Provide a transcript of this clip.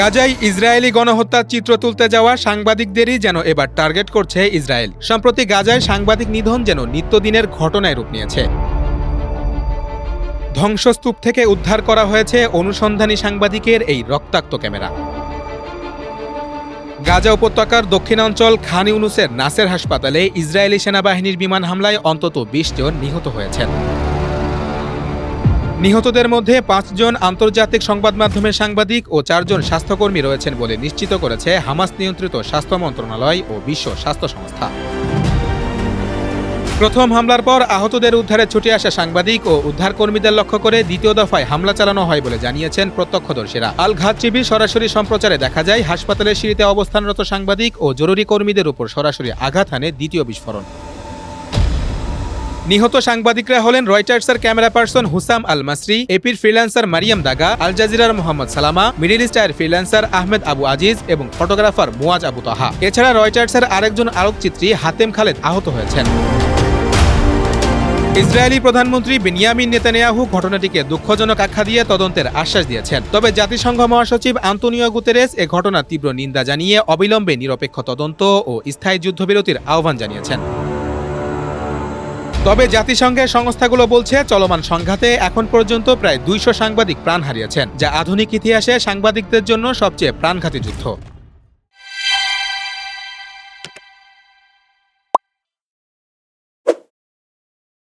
গাজায় ইসরায়েলি গণহত্যার চিত্র তুলতে যাওয়া সাংবাদিকদেরই যেন এবার টার্গেট করছে ইসরায়েল। সম্প্রতি গাজায় সাংবাদিক নিধন যেন নিত্যদিনের ঘটনায় রূপ নিয়েছে। ধ্বংসস্তূপ থেকে উদ্ধার করা হয়েছে অনুসন্ধানী সাংবাদিকের এই রক্তাক্ত ক্যামেরা। গাজা উপত্যকার দক্ষিণাঞ্চল খান ইউনুসের নাসের হাসপাতালে ইসরায়েলি সেনাবাহিনীর বিমান হামলায় অন্তত বিশ জন নিহত হয়েছেন। নিহতদের মধ্যে পাঁচজন আন্তর্জাতিক সংবাদ মাধ্যমের সাংবাদিক ও চারজন স্বাস্থ্যকর্মী রয়েছেন বলে নিশ্চিত করেছে হামাস নিয়ন্ত্রিত স্বাস্থ্য মন্ত্রণালয় ও বিশ্ব স্বাস্থ্য সংস্থা। প্রথম হামলার পর আহতদের উদ্ধারে ছুটে আসা সাংবাদিক ও উদ্ধারকর্মীদের লক্ষ্য করে দ্বিতীয় দফায় হামলা চালানো হয় বলে জানিয়েছেন প্রত্যক্ষদর্শীরা। আল ঘাত টিভির সরাসরি সম্প্রচারে দেখা যায়, হাসপাতালের সিঁড়িতে অবস্থানরত সাংবাদিক ও জরুরি কর্মীদের উপর সরাসরি আঘাত হানে দ্বিতীয় বিস্ফোরণ। নিহত সাংবাদিকরা হলেন রয়টার্সের camera person Husam Al Masri এপির freelancer Mariam Dagga আল জাজিরার Mohammad Salama, middle Easter freelancer Ahmed Abu Aziz এবং ফটোগ্রাফার মুয়াজ আবু তাহা। এছাড়া রয়টার্সের আরেকজন আলোকচিত্রী হাতেম খালেদ আহত হয়েছেন। ইসরায়েলি প্রধানমন্ত্রী বেনিয়ামিন নেতানিয়াহু ঘটনাটিকে দুঃখজনক আখ্যা দিয়ে তদন্তের আশ্বাস দিয়েছেন। তবে জাতিসংঘ মহাসচিব আন্তোনিও গুতেরেস এ ঘটনার তীব্র নিন্দা জানিয়ে অবিলম্বে নিরপেক্ষ তদন্ত ও স্থায়ী যুদ্ধবিরতির আহ্বান জানিয়েছেন। তবে জাতিসংঘের সংস্থাগুলো বলছে, চলমান সংঘাতে এখন পর্যন্ত প্রায় দুইশো সাংবাদিক প্রাণ হারিয়েছেন, যা আধুনিক ইতিহাসে সাংবাদিকদের জন্য সবচেয়ে প্রাণঘাতী যুদ্ধ।